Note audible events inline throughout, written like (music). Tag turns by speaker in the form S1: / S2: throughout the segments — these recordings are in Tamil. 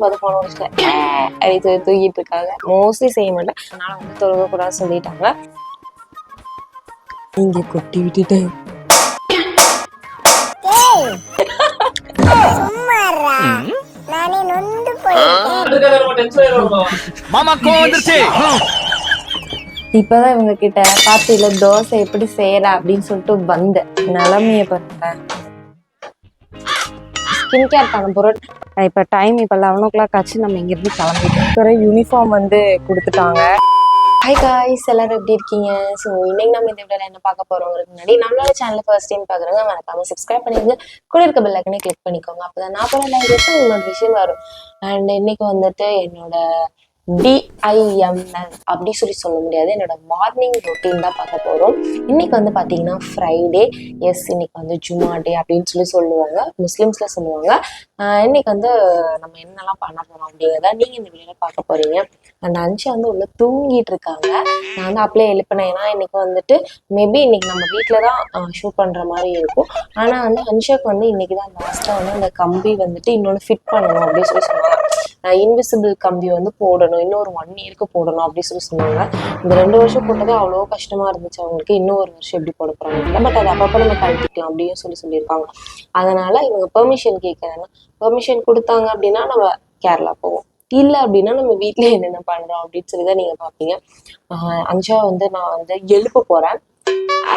S1: போன வச்சுட்டேன் அப்படி தூக்கிட்டு இருக்காங்க. மோஸ்ட்லி செய்ய மாட்டேன் அதனால வந்து தொழுக கூடாது சொல்லிட்டாங்க. இங்க கொட்டி விட்டுட்டேன்
S2: சும்மாறா நானே நொந்து போயிருக்கேன்
S3: மாமா கோவம் வந்துருச்சு.
S1: இப்பதான் இவங்க கிட்ட பாத்தியில தோசை எப்படி செய்யற? அப்படின்னு சொல்லிட்டு வந்தேன். நிலமைய பாருங்க. ஸ்கின் கேர் பண்ண பொருள் இப்ப டைம் இப்ப லெவன் ஓ கிளாக் ஆச்சு நம்ம இங்க இருந்து கிளம்பிட்டோம் யூனிஃபார்ம் வந்து கொடுத்துட்டாங்க. ஹாய் காய்ஸ் எல்லாரும் எப்படி இருக்கீங்க? ஸோ இன்னைக்கு நம்ம இந்த வீடியோல என்ன பார்க்க போறோங்கிறது முன்னாடி நம்மளோட சேனல் ஃபர்ஸ்ட் டைம் பாக்குறவங்க மறக்காம சப்ஸ்கிரைப் பண்ணிருங்க கூட இருக்க பெல் ஐக்கனே கிளிக் பண்ணிக்கோங்க. அப்பதான் நான் போற லைவ் உங்களோட விஷயம் வரும். அண்ட் இன்னைக்கு வந்துட்டு என்னோட டிஐஎம்என் அப்படி சொல்லி சொல்ல முடியாது. என்னோட மார்னிங் ரொட்டீன் தான் பார்க்க போகிறோம் இன்னைக்கு வந்து பார்த்தீங்கன்னா ஃப்ரைடே எஸ் இன்னைக்கு வந்து ஜுமா டே அப்படின்னு சொல்லி சொல்லுவாங்க. முஸ்லீம்ஸில் சொல்லுவாங்க. இன்னைக்கு வந்து நம்ம என்னெல்லாம் பண்ண போகிறோம் அப்படிங்கிறத நீங்கள் இந்த வீடியோவில் பார்க்க போகிறீங்க அந்த அன்ஷா வந்து உள்ள தூங்கிட்டு இருக்காங்க. நான் வந்து அப்படியே எழுப்பினேன். ஏன்னா இன்னைக்கு வந்துட்டு மேபி இன்னைக்கு நம்ம வீட்டில் தான் ஷூட் பண்ணுற மாதிரி இருக்கும். ஆனால் வந்து அன்ஷாக்கு வந்து இன்னைக்கு தான் லாஸ்ட்டாக வந்து அந்த கம்பி வந்துட்டு இன்னொன்று ஃபிட் பண்ணணும் அப்படின்னு சொல்லி சொன்னாங்க. இன்விசிபிள் கம்பி வந்து போடணும். இன்னும் ஒரு ஒன் இயருக்கு போடணும் அப்படின்னு சொல்லி சொன்னாங்க. இந்த ரெண்டு வருஷம் போட்டது அவ்வளோ கஷ்டமா இருந்துச்சு அவங்களுக்கு. இன்னும் ஒரு வருஷம் எப்படி போட போறாங்க பட் அது அப்பப்போ நம்ம கழட்டிக்கலாம் அப்படின்னு சொல்லி சொல்லியிருக்காங்க. அதனால இவங்க பெர்மிஷன் கேட்கறாங்க பெர்மிஷன் கொடுத்தாங்க அப்படின்னா நம்ம கேரளா போவோம். இல்லை அப்படின்னா நம்ம வீட்லயே என்னென்ன பண்றோம் அப்படின்னு சொல்லி தான் நீங்க பாப்பீங்க. ஆஹ் அஞ்சா வந்து நான் வந்து எழுப்ப போறேன்.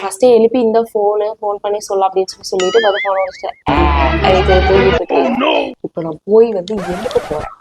S1: ஃபர்ஸ்டே எழுப்பி இந்த ஃபோனு ஃபோன் பண்ணி சொல்ல அப்படின்னு சொல்லி சொல்லிட்டு பார்த்து ஃபோன் வச்சுட்டேன் இப்போ நான் போய் வந்து எழுப்ப போறேன்.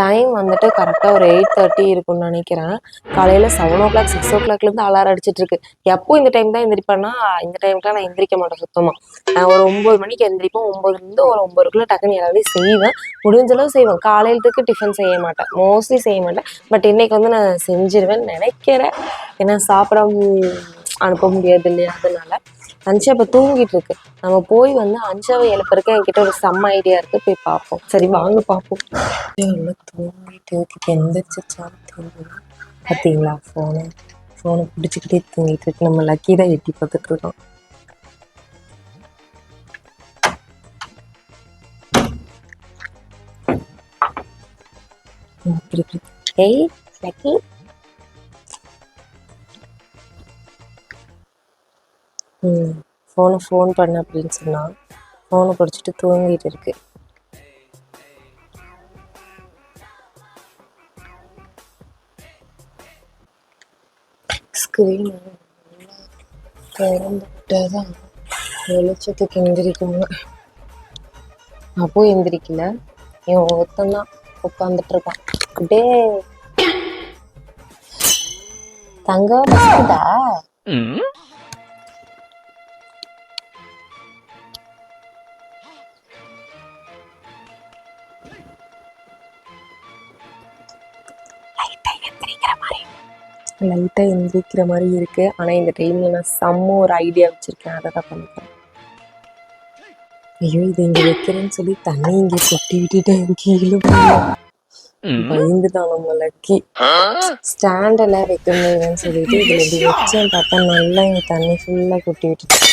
S1: டைம் வந்துட்டு கரெக்டாக ஒரு எயிட் தேர்ட்டி இருக்கும்னு நினைக்கிறேன். காலையில் செவன் ஓ கிளாக் சிக்ஸ் ஓ கிளாக்லேருந்து அலாரம் அடிச்சிட்டு இருக்கு. எப்போ இந்த டைம் தான் எந்திரிப்பேன்னா இந்த டைம்க்குலாம் நான் எந்திரிக்க மாட்டேன் சுத்தமாக நான் ஒரு ஒம்பது மணிக்கு எந்திரிப்பேன். ஒம்பதுலேருந்து ஒரு ஒம்பதுக்குள்ளே டக்குன்னு எல்லாமே செய்வேன். முடிஞ்சளவு செய்வேன். காலையிலத்துக்கு டிஃபன் செய்ய மாட்டேன். மோஸ்ட்லி செய்ய மாட்டேன். பட் இன்றைக்கி வந்து நான் செஞ்சிருவேன் நினைக்கிறேன். ஏன்னா சாப்பிட அனுப்ப முடியாது இல்லையா? அதனால அன்ஷா இப்போ தூங்கிட்டு இருக்கு நம்ம போய் வந்து அஞ்சாவை எழுப்புறதுக்கு என்கிட்ட ஒரு செம்ம ஐடியா இருக்கு. போய் பார்ப்போம் சரி வாங்க பார்ப்போம் தூங்கிட்டு இருக்கு. எந்திரிச்சிச்சான்னு தெரியல பார்த்தீங்களா ஃபோனை ஃபோனை பிடிச்சிக்கிட்டே தூங்கிட்டு இருக்கு. நம்ம லக்கி தான் எட்டி பார்த்துட்டு இருக்கோம். ஏய் லக்கி ம் ஃபோனை ஃபோன் பண்ண அப்படின்னு சொன்னான் ஃபோனை பிடிச்சிட்டு தூங்கிட்டு இருக்கு. ஸ்க்ரீன் திறந்துட்டாதான் வெளிச்சத்துக்கு எந்திரிக்குங்க அப்போ எந்திரிக்கல. இவன் ஒருத்தந்தான் உட்காந்துட்டு இருக்கான். அப்படியே தங்கம் பசிக்குதா லைட்டாக எந்திரிக்கிற மாதிரி இருக்கு. ஆனால் இந்த டைம்ல நான் செம்ம ஒரு ஐடியா வச்சிருக்கேன். அதை தான் பண்ணிக்கிறேன் ஐயோ இது இங்கே வைக்கிறேன்னு சொல்லி தண்ணி இங்கே கொட்டி விட்டுட்டேன் கீழே பயந்துட்டான் நம்ம லக்கி. ஸ்டாண்டில் வைக்க முடியுதுன்னு சொல்லிட்டு இதில் இப்படி வச்சேன் பார்த்தா நல்லா இங்கே தண்ணி ஃபுல்லாக கொட்டி விட்டுட்டேன்.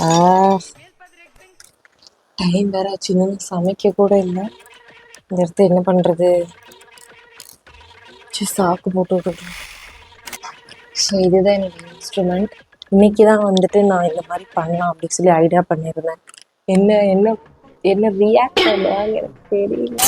S1: ஆ. டைம் வேற ஆச்சு. இன்னும் சமைக்க கூட இல்லை. இந்த இடத்த என்ன பண்ணுறது சாக்கு போட்டு விட்டுட்டேன். ஸோ இதுதான் என்னோட இன்ஸ்ட்ருமெண்ட் இன்னைக்கு தான் வந்துட்டு நான் இந்த மாதிரி பண்ணலாம் அப்படின்னு சொல்லி ஐடியா பண்ணியிருந்தேன். என்ன என்ன என்ன ரியாக்ட் பண்ணுவாங்க எனக்கு தெரியல.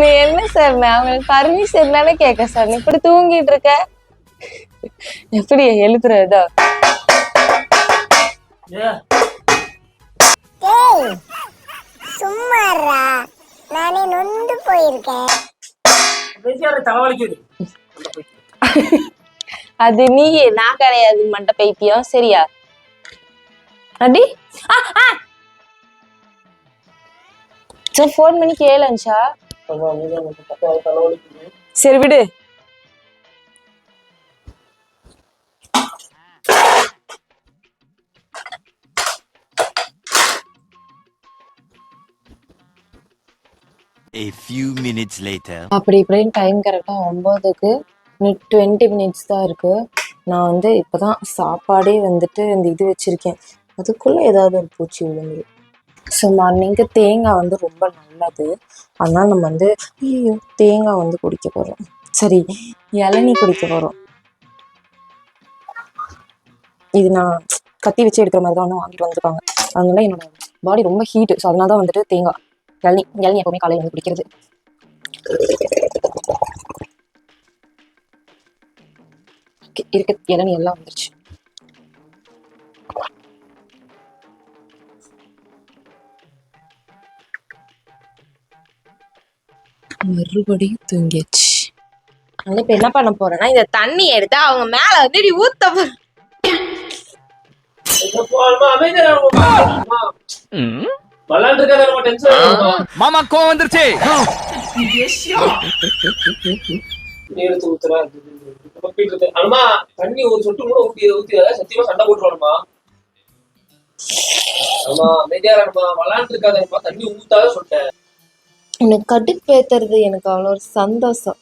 S1: நீ என்ன சார் நான் உங்களுக்கு பர்மிஷன் தானே கேட்க சார் நீ இப்படி தூங்கிட்டு இருக்க? எப்படி எழுதுறதா
S2: டேய் சும்மாறா நானே நொந்து போயிருக்கேன்.
S1: அது நீ நான் கிடையாது மண்ட பைத்தியம். சரியா? அடி. சரி ஃபோன் பண்ணி கேளுச்சா சரி விடு.
S3: A few minutes later.
S1: அப்படி இப்படின்னு டைம் கரெக்டாக ஒம்போதுக்கு இன்னும் டுவெண்ட்டி மினிட்ஸ் தான் இருக்கு. நான் வந்து இப்போதான் சாப்பாடே வந்துட்டு இந்த இது வச்சிருக்கேன். அதுக்குள்ள ஏதாவது ஒரு பூச்சி விழுந்து ஸோ மார்னிங்கு தேங்காய் வந்து ரொம்ப நல்லது. அதனால நம்ம வந்து ஐயோ தேங்காய் வந்து குடிக்க போகிறோம் சரி இளநி குடிக்க போகிறோம் இது நான் கத்தி வச்சு எடுக்கிற மாதிரி தான் வந்து வாங்கிட்டு வந்திருக்காங்க. அதனால என்னோட பாடி ரொம்ப ஹீட்டு ஸோ அதனால தான் வந்துட்டு தேங்காய் இளநீ இளநீ எப்பவுமே காலையில் வந்து குடிக்கிறது. Okay, இருக்க. இளநீ எல்லாம் வந்துருச்சு. மறுபடியும் தூங்கியாச்சு. வந்து இப்ப என்ன பண்ண போறேன்னா இந்த தண்ணி எடுத்து அவங்க மேல வந்து ஊத்த போறேன்.
S3: மாமா கோவம் வந்துருச்சு.
S4: நீரத்து ஊத்துறா பப்பிட்டு இருக்கு. அம்மா தண்ணி ஒரு சொட்டு கூட ஊத்தி ஊத்தி சத்தியமா சண்டை போட்டுருவானுமா? ஆமா அமைதியா இருக்காதம்மா தண்ணி ஊத்தாத சொல்லிட்டேன்.
S1: எனக்கு கடுப்பேத்துறது எனக்கு அவ்வளோ ஒரு சந்தோஷம்.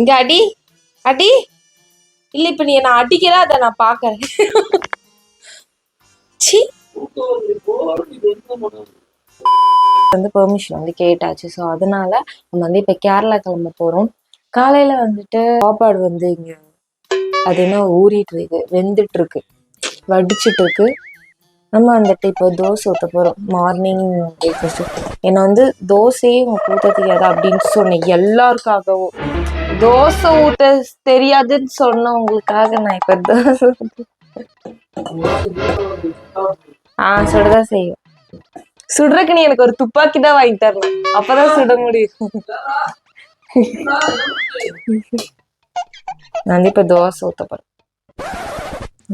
S1: இங்க அடி அடி. இல்ல இப்ப நீ என்ன அடிக்கிற அதை நான் பாக்குறேன் வந்து பெர்மிஷன் வந்து கேட்டாச்சு. ஸோ அதனால நம்ம வந்து இப்போ கேரளா கிளம்ப போகிறோம் காலையில் வந்துட்டு சாப்பாடு வந்து இங்கே அது என்ன ஊறிட்டு இருக்கு வெந்துட்டு இருக்கு வடிச்சிட்டு இருக்கு. நம்ம வந்துட்டு இப்போ தோசை ஊற்ற போகிறோம் மார்னிங் பிரேக்ஃபாஸ்ட்டு என்னை வந்து தோசையே உங்களுக்கு ஊற்ற தெரியாது அப்படின்னு சொன்னேன். எல்லாருக்காகவும். தோசை ஊற்ற தெரியாதுன்னு சொன்னவங்களுக்காக நான் இப்போ தோசை ஆஹ் சுடதான் செய்யும் சுடுறதுக்கு நீ எனக்கு ஒரு துப்பாக்கி தான் வாங்கி தரணும். அப்பதான் சுட முடியும். நான் வந்து இப்ப தோசை ஊத்த போறேன்.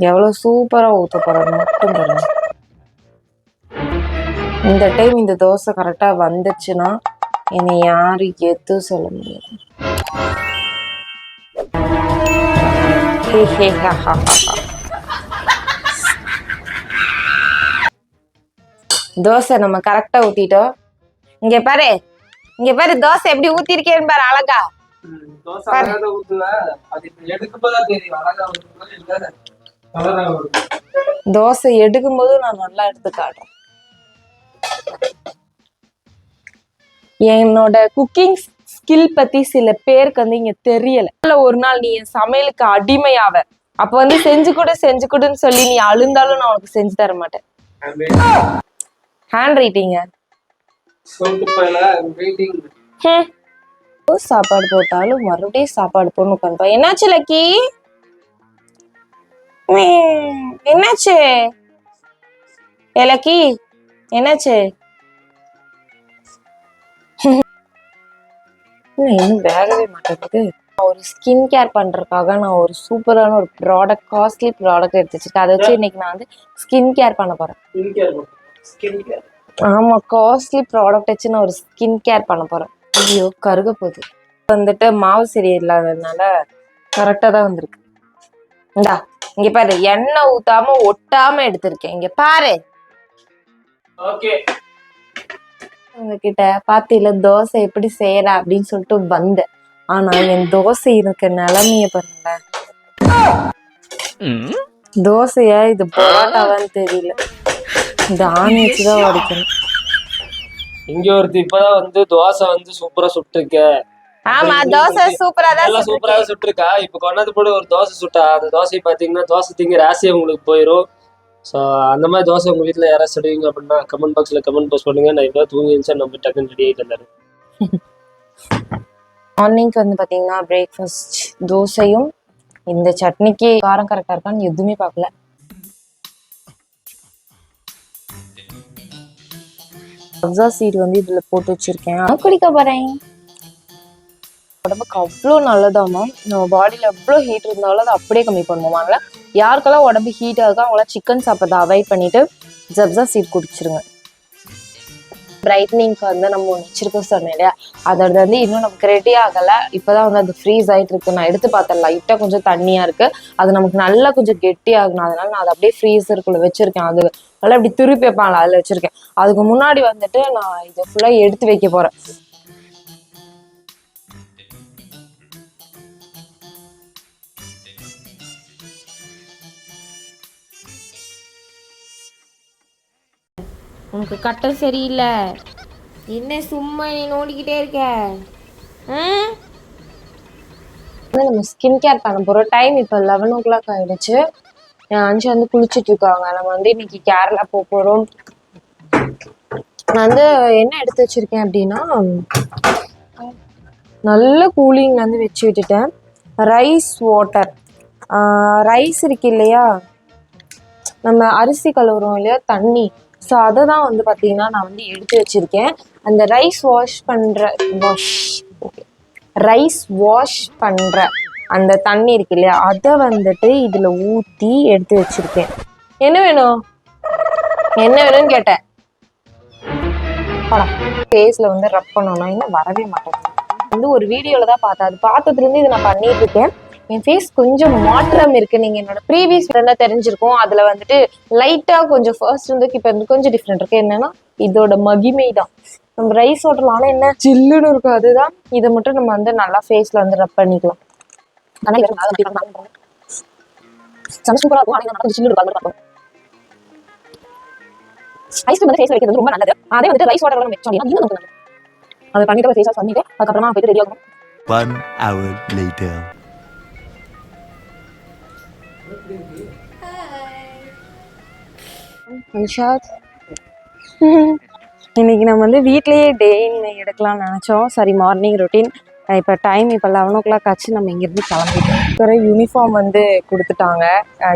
S1: எவ்வளவு சூப்பரா ஊத்த போறேன் மட்டும் போறேன் இந்த டைம் இந்த தோசை கரெக்டா வந்துச்சுன்னா என்னை யாரும் எதுவும் சொல்ல முடியாது. ஹே ஹே ஹா ஹா ஹா. தோசை நம்ம கரெக்டா ஊத்திட்டோம். இங்க பாரு இங்க பாரு தோசை எப்படி ஊத்திருக்கேன்னு பாரு அழகா.
S4: தோசை
S1: தோசை எடுக்கும்போது நான் நல்லா எடுத்து காட்டுறேன். என்னோட குக்கிங் ஸ்கில் பத்தி சில பேருக்கு வந்து இங்க தெரியல. ஒரு நாள் நீ என் சமையலுக்கு அடிமையாவ. அப்ப வந்து செஞ்சு கொடு செஞ்சு கொடுன்னு சொல்லி நீ அழுந்தாலும் நான் உனக்கு செஞ்சு தர மாட்டேன். ஹேண்ட் ரைட்டிங்க சாப்பாடு போட்டாலும் மறுபடியும் சாப்பாடு போடணும் உட்காந்து என்னாச்சு லக்கி? என்னாச்சு? ஏ லக்கி என்னாச்சு? (laughs) என்ன இன்னும் வேகவே மாட்டேங்குது. ஒரு ஸ்கின் கேர் பண்றதுக்காக நான் ஒரு சூப்பரான ஒரு ப்ராடக்ட் காஸ்ட்லி ப்ராடக்ட் எடுத்து வச்சிருக்கேன் அதை வச்சு இன்னைக்கு நான் வந்து ஸ்கின் கேர் பண்ண போறேன். ஆமா காஸ்ட்லி ப்ராடக்ட் வச்சு நான் ஒரு ஸ்கின் கேர் பண்ண போறேன். ஐயோ கருக போகுது. வந்துட்டு மாவு சரியில்லாததுனால கரெக்டா தான் வந்திருக்கு. இந்தா இங்க பாரு எண்ணெய் ஊத்தாம ஒட்டாம எடுத்திருக்கேன். இங்க பாரு. உங்ககிட்ட பாத்தியில தோசை எப்படி செய்யற அப்படின்னு சொல்லிட்டு வந்தேன். ஆனா என் தோசை இருக்க நிலைமைய பாருங்க தோசையா இது பரோட்டாவான்னு தெரியல. இந்த ஆணி வச்சுதான் உடைக்கணும்.
S4: இங்க ஒருத்தி இப்பதான் வந்து தோசை வந்து சூப்பரா சுட்டிருக்க.
S1: ஆமா தோசை சூப்பரா தான்
S4: நல்லா சூப்பரா சுட்டிருக்கா? இப்ப கொண்டாந்து போட்டு ஒரு தோசை சுட்டா அந்த தோசை பாத்தீங்கன்னா தோசை திங்கிற ஆசையே உங்களுக்கு போயிடும் ஸோ அந்த மாதிரி தோசை உங்க வீட்ல யாராவது சுடுவீங்க அப்படின்னா கமெண்ட் பாக்ஸ்ல கமெண்ட் போஸ்ட் பண்ணுங்க. நான் இப்போ தூங்கி இருந்துச்சா நம்ம டக்குன்னு ரெடி ஆகிட்டு எல்லாரும்
S1: மார்னிங்க்கு வந்து பாத்தீங்கன்னா பிரேக்ஃபாஸ்ட் தோசையும் இந்த சட்னிக்கு காரம் கரெக்டா இருக்கான்னு எதுவுமே பார்க்கல. அப்சா சீடு வந்து இதுல போட்டு வச்சிருக்கேன். குடிக்க போகிறேன் உடம்புக்கு அவ்வளோ நல்லதாமா நம்ம பாடியில எவ்வளோ ஹீட் இருந்தாலும் அதை அப்படியே கம்மி பண்ணுவோம். யாருக்கெல்லாம் உடம்பு ஹீட் ஆகுதோ அவங்களாம் சிக்கன் சாப்பிட்றத அவாய்ட் பண்ணிட்டு ஜப்ஸா சீட் குடிச்சிருங்க. பிரைட்னிங்க்கு வந்து நம்ம ஒன்று வச்சிருக்கோம் சொன்னேன் இல்லையா? அதோட வந்து இன்னும் நமக்கு ரெடி ஆகலை. இப்போதான் வந்து அது ஃப்ரீஸ் ஆயிட்டு இருக்கு. நான் எடுத்து பார்த்தேன். லைட்டாக கொஞ்சம் தண்ணியா இருக்கு. அது நமக்கு நல்லா கொஞ்சம் கெட்டி ஆகணும் அதனால நான் அதை அப்படியே ஃப்ரீசருக்குள்ள வச்சிருக்கேன். அது நல்லா இப்படி திருப்பி வைப்பாங்களா அதில் வச்சிருக்கேன். அதுக்கு முன்னாடி வந்துட்டு நான் இதை ஃபுல்லாக எடுத்து வைக்க போறேன்.
S5: உனக்கு கட்டம் சரியில்லை. என்ன சும்மா நீ நோண்டிக்கிட்டே இருக்க?
S1: நம்ம ஸ்கின் கேர் பண்ண போகிறோம் டைம் இப்போ லெவன் ஓ கிளாக் ஆயிடுச்சு. என் அஞ்சு வந்து குளிச்சுட்டு இருக்காங்க நம்ம வந்து இன்னைக்கு கேரளா போக போகிறோம் நான் வந்து என்ன எடுத்து வச்சிருக்கேன் அப்படின்னா நல்ல கூலிங் வந்து வச்சு விட்டுட்டேன். ரைஸ் வாட்டர் ரைஸ் இருக்கு இல்லையா? நம்ம அரிசி கழுவுறோம் இல்லையா? தண்ணி. ஸோ அதை தான் வந்து பார்த்தீங்கன்னா நான் வந்து எடுத்து வச்சிருக்கேன். அந்த ரைஸ் வாஷ் பண்ணுற வாஷ் ஓகே ரைஸ் வாஷ் பண்ணுற அந்த தண்ணி இருக்கு இல்லையா அதை வந்துட்டு இதில் ஊற்றி எடுத்து வச்சிருக்கேன். என்ன வேணும்? என்ன வேணும்னு கேட்டேன். ஃபேஸில் வந்து ரப் பண்ணணும். இன்னும் வரவே மாட்டேங்குது வந்து ஒரு வீடியோவில் தான் பார்த்தேன். அது பார்த்ததுலேருந்து இதை நான் பண்ணிட்டு இருக்கேன். என் ஃபேஸ் கொஞ்சம் மாற்றம் இருக்கு. நீங்க என்னோட ப்ரீவியஸ் என்ன தெரிஞ்சிருக்கும். அதுல வந்துட்டு லைட்டா கொஞ்சம் ஃபர்ஸ்ட் இருந்துக்கு இப்போ இருந்து கொஞ்சம் டிஃப்ரெண்ட் இருக்கு. என்னன்னா இதோட மகிமை தான். நம்ம ரைஸ் வாட்டர்ல என்ன சில்லுன்னு இருக்கும் அதுதான். இதை மட்டும் நம்ம வந்து நல்லா ஃபேஸ்ல வந்து ரப் பண்ணிக்கலாம். ஆனா இருக்கும் கொஞ்சம் சில்லுன்னு இருக்கும் ஐஸ்கிரீம் வந்து ஃபேஸ்ல வைக்கிறது ரொம்ப நல்லது. அதே வந்துட்டு ரைஸ் வாட்டர் வச்சோம் அப்படின்னா இன்னும் நல்லது. அதை பண்ணிட்டு ஃபேஸ் வாஷ் பண்ணிட்டு அதுக்கப்புறமா போயிட்டு ரெடி ஆகும்
S3: One hour later.
S1: அன்ஷாத் இன்னைக்கு நம்ம வந்து வீட்லேயே டே எடுக்கலாம்னு நினச்சோம். சரி மார்னிங் ரொட்டீன் இப்போ டைம் இப்போ லெவன் ஓ கிளாக் ஆச்சு. நம்ம இங்கேருந்து கிளம்பிட்டோம். இப்போ யூனிஃபார்ம் வந்து கொடுத்துட்டாங்க.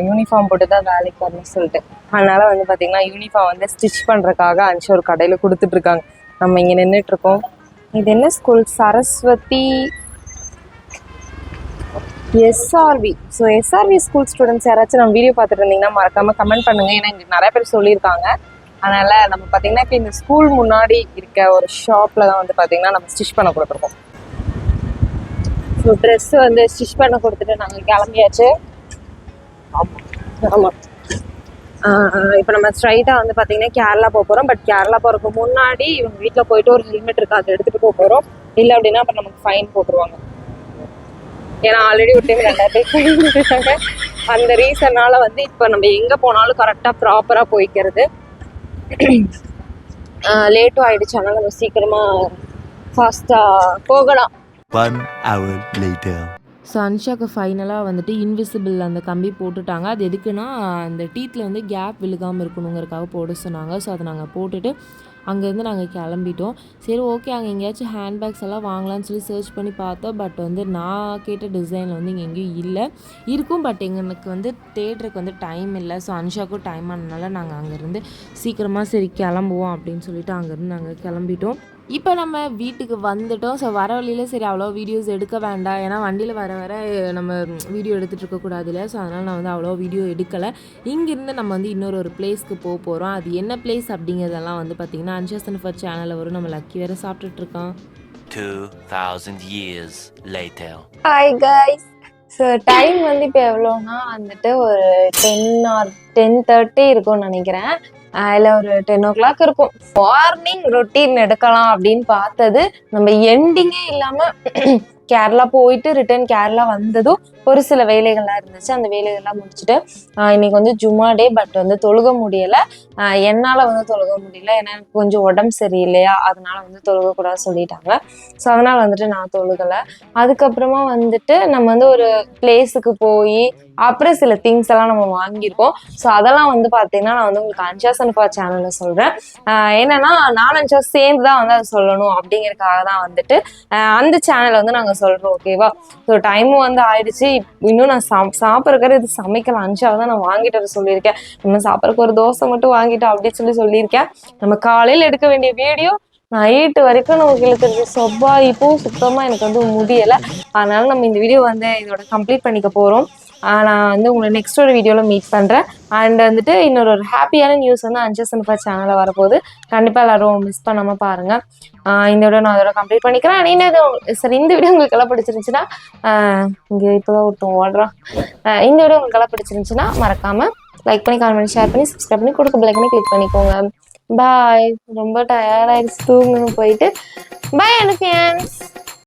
S1: யூனிஃபார்ம் போட்டு தான் வேலைக்கு வரணும்னு சொல்லிட்டு. அதனால் வந்து பார்த்திங்கன்னா யூனிஃபார்ம் வந்து ஸ்டிச் பண்ணுறக்காக அஞ்சு ஒரு கடையில் கொடுத்துட்ருக்காங்க நம்ம இங்கே நின்றுட்டு இருக்கோம். இது என்ன school Saraswati SRV so SRV school students யாராச்சும் நம்ம வீடியோ பார்த்துட்டு இருந்தீங்கன்னா மறக்காம கமெண்ட் பண்ணுங்க. ஏன்னா எங்களுக்கு நிறைய பேர் சொல்லியிருக்காங்க. அதனால நம்ம பார்த்தீங்கன்னா இப்போ இந்த ஸ்கூல் முன்னாடி இருக்க ஒரு ஷாப்ல தான் வந்து பார்த்தீங்கன்னா நம்ம ஸ்டிச் பண்ண கொடுத்துருக்கோம். ஸோ ட்ரெஸ் வந்து ஸ்டிச் பண்ண கொடுத்துட்டு நாங்கள் கிளம்பியாச்சு. ஆமாம் ஆமாம் இப்போ நம்ம ஸ்ட்ரைட்டாக வந்து பார்த்தீங்கன்னா கேரளா போக போகிறோம் பட் கேரளா போகிறதுக்கு முன்னாடி இவங்க வீட்டில் போயிட்டு ஒரு ஹெல்மெட் இருக்கு அதை எடுத்துகிட்டு போக போகிறோம் இல்லை அப்படின்னா அப்புறம் நமக்கு ஃபைன் போட்டுருவாங்க. ஏன்னா ஆல்ரெடி ஒரு டைம் போட்டுருக்காங்க அந்த ரீசன்னால வந்து இப்போ நம்ம எங்கே போனாலும் கரெக்டாக ப்ராப்பராக போய்க்கிறது. லேட்டும் ஆயிடுச்சு. அதனால நம்ம சீக்கிரமாக ஃபாஸ்ட்டாக போகலாம்.
S3: One hour later.
S5: ஸோ அன்ஷாக்கு ஃபைனலாக வந்துட்டு இன்விசிபிள் அந்த கம்பி போட்டுட்டாங்க. அது எதுக்குன்னா அந்த டீத்தில் வந்து கேப் விழுகாமல் இருக்கணுங்கிறதுக்காக போட சொன்னாங்க. ஸோ அதை நாங்கள் போட்டுட்டு அங்கேருந்து நாங்கள் கிளம்பிட்டோம். சரி ஓகே அங்கே எங்கேயாச்சும் ஹேண்ட்பேக்ஸ் எல்லாம் வாங்கலாம்னு சொல்லி சர்ச் பண்ணி பார்த்தோம். பட் வந்து நான் கேட்ட டிசைனில் வந்து இங்கே எங்கேயும் இல்லை. இருக்கும் பட் எங்களுக்கு வந்து தேட்டருக்கு வந்து டைம் இல்லை. ஸோ அன்ஷாக்கும் டைம் ஆனதுனால நாங்கள் அங்கேருந்து சீக்கிரமாக சரி கிளம்புவோம் அப்படின்னு சொல்லிட்டு அங்கேருந்து நாங்கள் கிளம்பிட்டோம். இப்போ நம்ம வீட்டுக்கு வந்துட்டோம். ஸோ வர வழியில் சரி அவ்வளோ வீடியோஸ் எடுக்க வேண்டாம். ஏன்னா வண்டியில் வர வர நம்ம வீடியோ எடுத்துகிட்டு இருக்கக்கூடாது இல்லையா ஸோ அதனால் நான் வந்து அவ்வளோ வீடியோ எடுக்கலை. இங்கேருந்து நம்ம வந்து இன்னொரு ஒரு பிளேஸ்க்கு போக போகிறோம் அது என்ன பிளேஸ் அப்படிங்கிறதெல்லாம் வந்து பார்த்திங்கன்னா அன்ஷாசன் ஃபர் சேனலில் வரும். நம்ம லக்கி வேறு
S3: later.
S1: Hi guys so time வந்து இப்போ எவ்வளோனா வந்துட்டு ஒரு டென் ஆர் டென் தேர்ட்டி இருக்கும்னு நினைக்கிறேன். இல்லை ஒரு டென் ஓ கிளாக் இருக்கும். மார்னிங் ரொட்டீன் எடுக்கலாம் அப்படின்னு பார்த்தது நம்ம எண்டிங்கே இல்லாமல் கேரளா போயிட்டு ரிட்டர்ன் கேரளா வந்ததும் ஒரு சில வேலைகள்லாம் இருந்துச்சு. அந்த வேலைகள்லாம் முடிச்சுட்டு இன்னைக்கு வந்து ஜும்மா டே பட் வந்து தொழுக முடியலை. என்னால் வந்து தொழுக முடியல. ஏன்னா எனக்கு கொஞ்சம் உடம்பு சரியில்லையா? அதனால வந்து தொழுகக்கூடாது சொல்லிட்டாங்க. ஸோ அதனால் வந்துட்டு நான் தொழுகலை. அதுக்கப்புறமா வந்துட்டு நம்ம வந்து ஒரு பிளேஸுக்கு போய் அப்புறம் சில திங்ஸ் எல்லாம் நம்ம வாங்கியிருக்கோம். ஸோ அதெல்லாம் வந்து பார்த்தீங்கன்னா நான் வந்து உங்களுக்கு அஞ்சா சேனலில் சொல்கிறேன் என்னன்னா நாலு அஞ்சா சேர்ந்து தான் வந்து அதை சொல்லணும் அப்படிங்கிறதுக்காக தான் வந்துட்டு அந்த சேனலை வந்து நாங்கள் சொல்கிறோம் ஓகேவா ஸோ டைமும் வந்து ஆயிடுச்சு. இன்னும் நான் சாப் சாப்பிட்றக்கிற இது சமைக்கலாம். அஞ்சாவை தான் நான் வாங்கிட்டு வர சொல்லியிருக்கேன். நம்ம சாப்பிட்றக்கு ஒரு தோசை மட்டும் வாங்கிட்டு அப்படின்னு சொல்லி சொல்லியிருக்கேன். நம்ம காலையில் எடுக்க வேண்டிய வீடியோ நைட்டு வரைக்கும் நமக்கு இழுக்கிறது சொப்பா சுத்தமாக எனக்கு வந்து முடியலை. அதனால நம்ம இந்த வீடியோ வந்து இதோட கம்ப்ளீட் பண்ணிக்க போகிறோம் நான் வந்து உங்களை நெக்ஸ்ட் ஒரு வீடியோவில் மீட் பண்ணுறேன் அண்ட் வந்துட்டு இன்னொரு ஒரு ஹாப்பியான நியூஸ் வந்து அஞ்சு சினிஃபா சேனலில் வரப்போகுது. கண்டிப்பாக எல்லாரும் மிஸ் பண்ணாமல் பாருங்கள் இந்த வீடியோ நான் அதோட கம்ப்ளீட் பண்ணிக்கிறேன். அண்ட் இன்னும் சரி இந்த வீடியோ உங்களுக்கு எல்லாம் பிடிச்சிருந்துச்சுன்னா இங்கே இப்போ தான் ஒருத்தன் ஓடுறான். இந்த வீடியோ உங்களுக்கு எல்லாம் பிடிச்சிருந்துச்சுன்னா மறக்காமல் லைக் பண்ணி கால் பண்ணி ஷேர் பண்ணி சப்ஸ்கிரைப் பண்ணி கொடுக்க பிள்ளைக்கனே கிளிக் பண்ணிக்கோங்க. பாய் ரொம்ப டயர்டாகிடுச்சு தூங்கணும் போயிட்டு. பாய் அனுப்பியன்ஸ்